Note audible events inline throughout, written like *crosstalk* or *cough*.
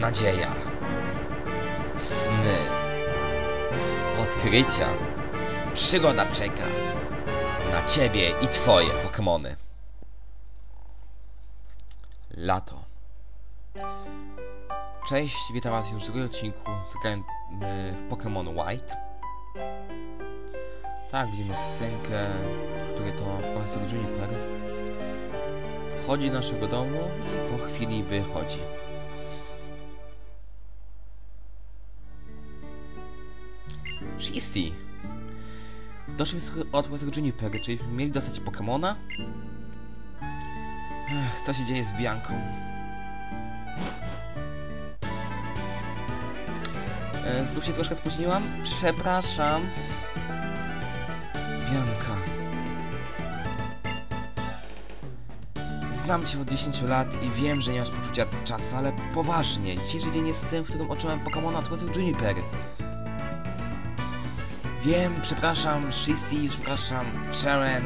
nadzieja, sny, odkrycia, przygoda czeka na ciebie i twoje Pokémony. Lato. Cześć, witam was już w drugim odcinku. Zagrałem w Pokémon White. Tak, widzimy scenkę, w której to profesor Juniper wchodzi do naszego domu i po chwili wychodzi. Shissy. Doszliśmy od profesora Juniper, czyli mieli dostać Pokemona? Ech, co się dzieje z Bianką? E, Znów się troszkę spóźniłam? Przepraszam. Bianka. Znam cię od 10 lat i wiem, że nie masz poczucia czasu, ale poważnie, dzisiejszy dzień jest tym, w którym otrzymałem Pokemona od Juniper. Wiem, przepraszam, Shissy, przepraszam, Cheren.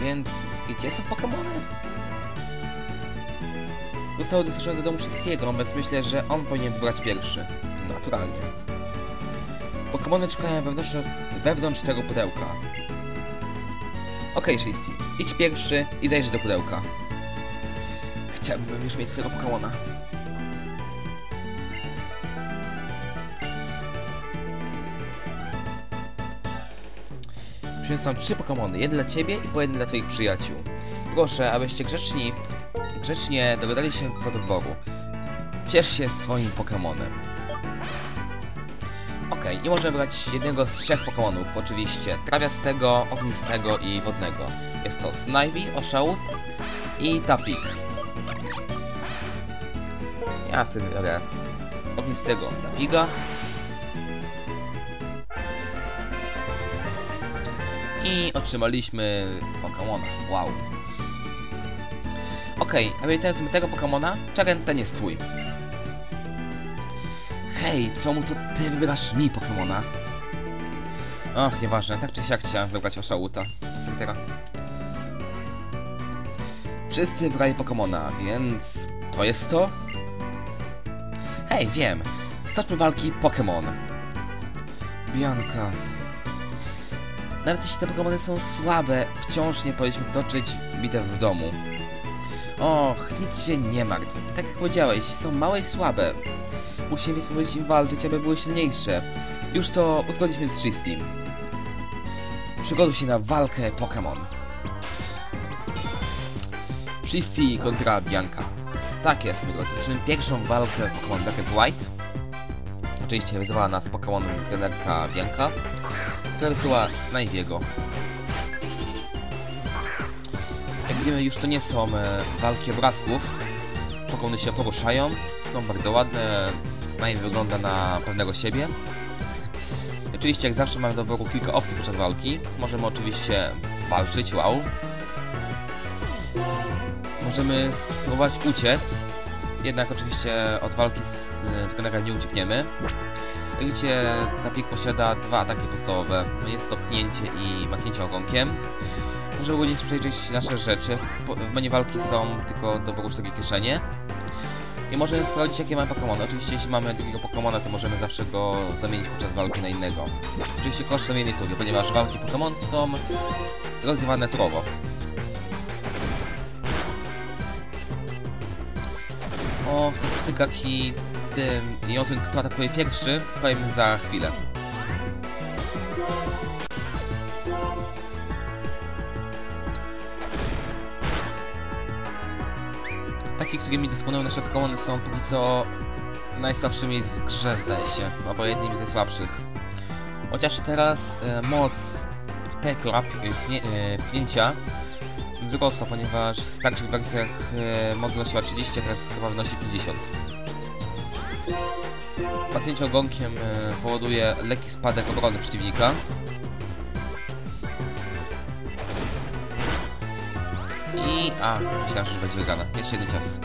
Więc gdzie są Pokemony? Zostało dostarczone do domu Shissiego, więc myślę, że on powinien wybrać pierwszy. Naturalnie. Pokemony czekają wewnątrz, wewnątrz tego pudełka. Okej, okay, Shissy, idź pierwszy i zajrzyj do pudełka. Chciałbym już mieć swojego Pokemona. Przyniosłam trzy Pokemony, jeden dla ciebie i po jeden dla twoich przyjaciół. Proszę, abyście grzeczni, grzecznie dogadali się co do wyboru. Ciesz się swoim Pokemonem. Okej, okay, i możemy brać jednego z trzech Pokemonów, oczywiście. Trawiastego, ognistego i wodnego. Jest to Snivy, Oshawott i Tapik. Ja sobie biorę ognistego Tapiga. I otrzymaliśmy Pokemona. Wow. Okej, okay, a wracając tego Pokemona, Charen ten jest twój. Hej, czemu to ty wybierasz mi Pokemona? Och, nieważne, tak czy siak chciałem wybrać Oshałuta. Sectera. Wszyscy wybrali Pokemona, więc to jest to? Hej, wiem. Zacznijmy walki Pokémon. Bianka. Nawet jeśli te Pokémony są słabe, wciąż nie powinniśmy toczyć bitew w domu. Och, nic się nie martw. Tak jak powiedziałeś, są małe i słabe. Musimy spróbować im walczyć, aby były silniejsze. Już to uzgodiliśmy z Tristim. Przygotuj się na walkę Pokémon. Tristy kontra Bianca. Tak jest, moi drodzy. Zaczynamy pierwszą walkę Pokémon Black and White. Oczywiście wyzwała nas Pokémon trenerka Bianca, wysyła Sniviego. Jak widzimy, już to nie są e, walki obrazków. Pokémony się poruszają, są bardzo ładne. Snive wygląda na pewnego siebie. *laughs* Oczywiście, jak zawsze, mamy do wyboru kilka opcji podczas walki. Możemy oczywiście walczyć, wow. Możemy spróbować uciec, jednak oczywiście od walki z trenera nie uciekniemy. Widzicie, Tapik posiada dwa ataki podstawowe. Jest to pchnięcie i machnięcie ogonkiem. Możemy ładnie przejrzeć nasze rzeczy. W menu walki są tylko do wyboru takie kieszenie. I możemy sprawdzić jakie mamy Pokémony. Oczywiście jeśli mamy drugiego Pokémona, to możemy zawsze go zamienić podczas walki na innego. Oczywiście kosztem jednej tury, ponieważ walki Pokémon są rozgrywane turowo. o statystykach i tym i o tym, kto atakuje pierwszy, powiem za chwilę. Takie, którymi dysponują nasze Pokémony są póki co najsłabszymi w grze, zdaje się, albo jednymi z najsłabszych. Chociaż teraz e, moc Tekla, pchnię, e, pchnięcia wzrosła, ponieważ w starszych wersjach e, moc wynosiła 30, a teraz chyba wynosi 50. Pachnięcie ogonkiem e, powoduje lekki spadek obrony przeciwnika. I... a, myślałem, że już będzie wygrana. Jeszcze jeden czas.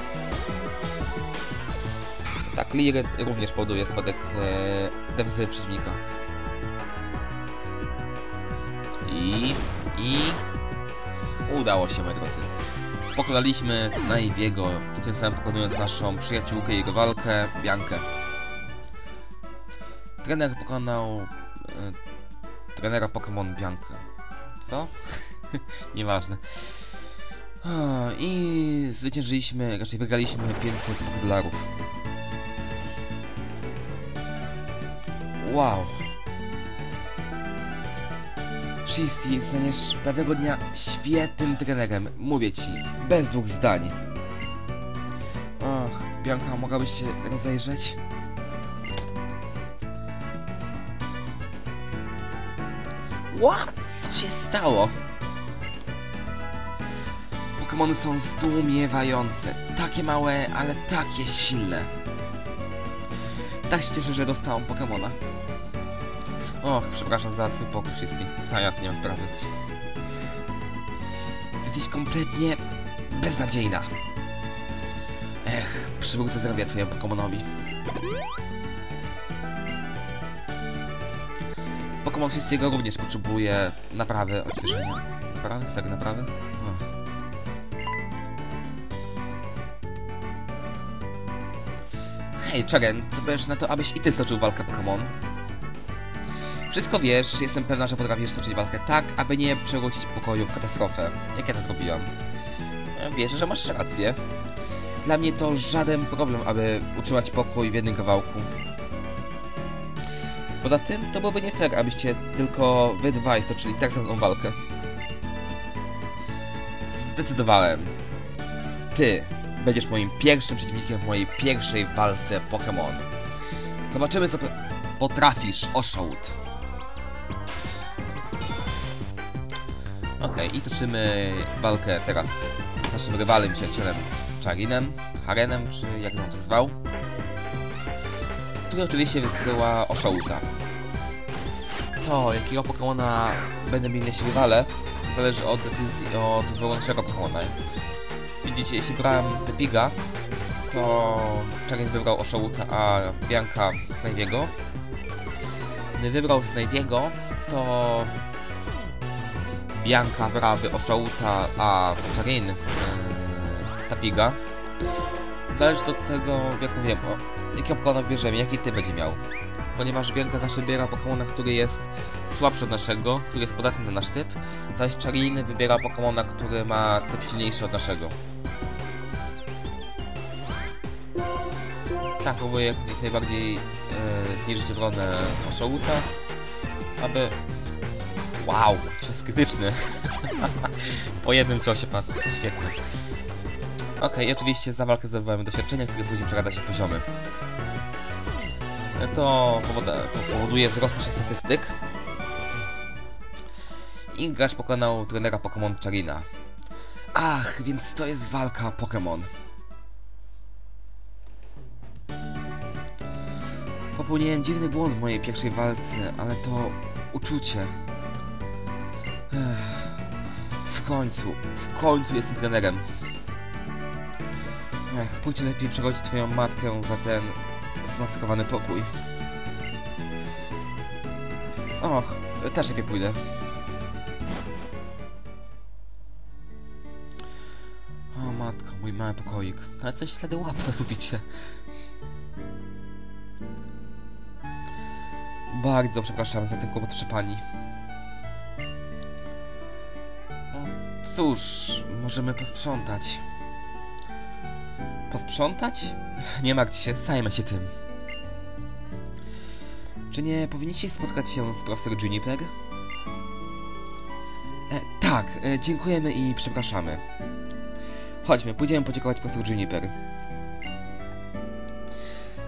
Tak, Liry również powoduje spadek e, defensywy przeciwnika. I... i... Udało się, moi drodzy. Pokonaliśmy Snajbiego, tym samym pokonując naszą przyjaciółkę i jego walkę, Biankę. Trener pokonał... E, trenera Pokémon Biankę. Co? *laughs* Nieważne. I zwyciężyliśmy, raczej wygraliśmy 500 dolarów. Wow. Shisti, zostaniesz pewnego dnia świetnym trenerem. Mówię ci, bez dwóch zdań. Och, Bianka, mogłabyś się rozejrzeć? What? Co się stało? Pokémony są zdumiewające. Takie małe, ale takie silne. Tak się cieszę, że dostałam Pokémona. Och, przepraszam za twój pokój, Shifty. A ja tu nie mam sprawy. Ty jesteś kompletnie beznadziejna. Ech, przywrócę zdrowia twojemu Pokémonowi. Pokémon Fistiego również potrzebuje naprawy, odświeżenia. Naprawy? Tak, naprawy? Hej, Chagen, co powiesz na to, abyś i ty stoczył walkę Pokémon? Wszystko wiesz, jestem pewna, że potrafisz stoczyć walkę tak, aby nie przewrócić pokoju w katastrofę. Jak ja to zrobiłam? E, Wierzę, że masz rację. Dla mnie to żaden problem, aby utrzymać pokój w jednym kawałku. Poza tym, to byłoby nie fair, abyście tylko wy dwaj stoczyli tak samą walkę. Zdecydowałem. Ty będziesz moim pierwszym przeciwnikiem w mojej pierwszej walce Pokémon. Zobaczymy, co po- potrafisz, Oshout. I toczymy walkę teraz z naszym rywalem, przyjacielem Charinem, Harenem, czy jak on to zwał. Który oczywiście wysyła Oshouta. To, jakiego Pokémona będę mieli nasi rywale, zależy od decyzji, od wyboru naszego Pokémona. Widzicie, jeśli brałem Tepiga, to Charin wybrał Oshouta, a Bianka Snajwiego. Gdy wybrał Snajwiego, to Bianka brałaby Oshouta, a Charin yy, Tapiga. Zależy od tego, jaką wiem, o, jakiego Pokemona bierzemy, jaki ty będzie miał. Ponieważ Bianka zawsze wybiera Pokemona, który jest słabszy od naszego, który jest podatny na nasz typ, zaś Charin wybiera Pokemona, który ma typ silniejszy od naszego. Tak, próbuję jak, najbardziej e, zniżyć obronę Oshouta, aby... Wow, cios krytyczny. po jednym ciosie padł, świetnie. I oczywiście za walkę zdobywamy doświadczenia, które później przekłada się poziomy. To powoduje wzrost naszych statystyk. I gracz pokonał trenera Pokémon Charina. Ach, więc to jest walka Pokémon. Popełniłem dziwny błąd w mojej pierwszej walce, ale to uczucie. W końcu, w końcu jestem trenerem. Ech, pójdź lepiej przegodzić twoją matkę za ten zmaskowany pokój. Och, też lepiej pójdę. O matko, mój mały pokoik. Ale coś ślady łap na suficie. Bardzo przepraszam za ten kłopot przy pani. Cóż, możemy posprzątać. Posprzątać? Nie martw się, zajmę się tym. Czy nie powinniście spotkać się z profesor Juniper? E, tak, e, dziękujemy i przepraszamy. Chodźmy, pójdziemy podziękować profesor Juniper.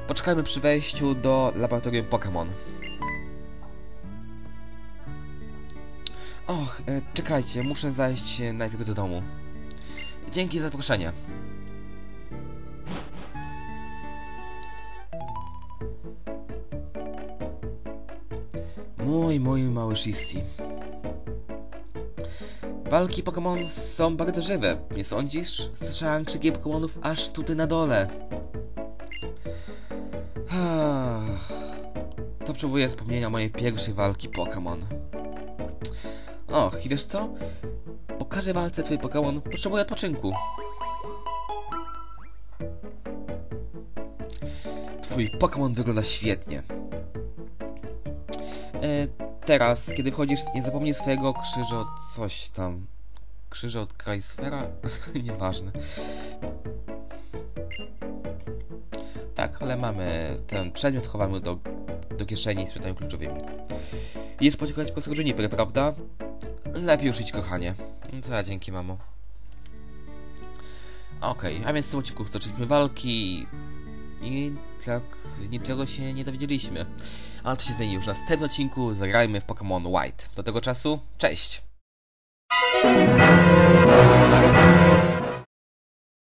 Poczekajmy przy wejściu do laboratorium Pokémon. Och, e, czekajcie, muszę zajść e, najpierw do domu. Dzięki za zaproszenie. Mój, mój mały Shisti. Walki Pokémon są bardzo żywe, nie sądzisz? Słyszałem krzyki Pokémonów aż tutaj na dole. To przywołuje wspomnienia mojej pierwszej walki Pokémon. Och, i wiesz co? Pokażę walce twój Pokémon potrzebuje odpoczynku. Twój Pokémon wygląda świetnie. E, teraz, kiedy wchodzisz, nie zapomnij swojego krzyża coś tam. Krzyża od Krajsfera? *laughs* Nieważne. Tak, ale mamy ten przedmiot, chowamy do, do kieszeni z przedmiotami kluczowymi. Jest podziękować po skrzyni, prawda? Lepiej już idź, kochanie. No to ja dzięki, mamo. Okej, a więc w tym odcinku walki i tak niczego się nie dowiedzieliśmy. Ale to się zmieni już w następnym odcinku. Zagrajmy w Pokémon White. Do tego czasu, cześć!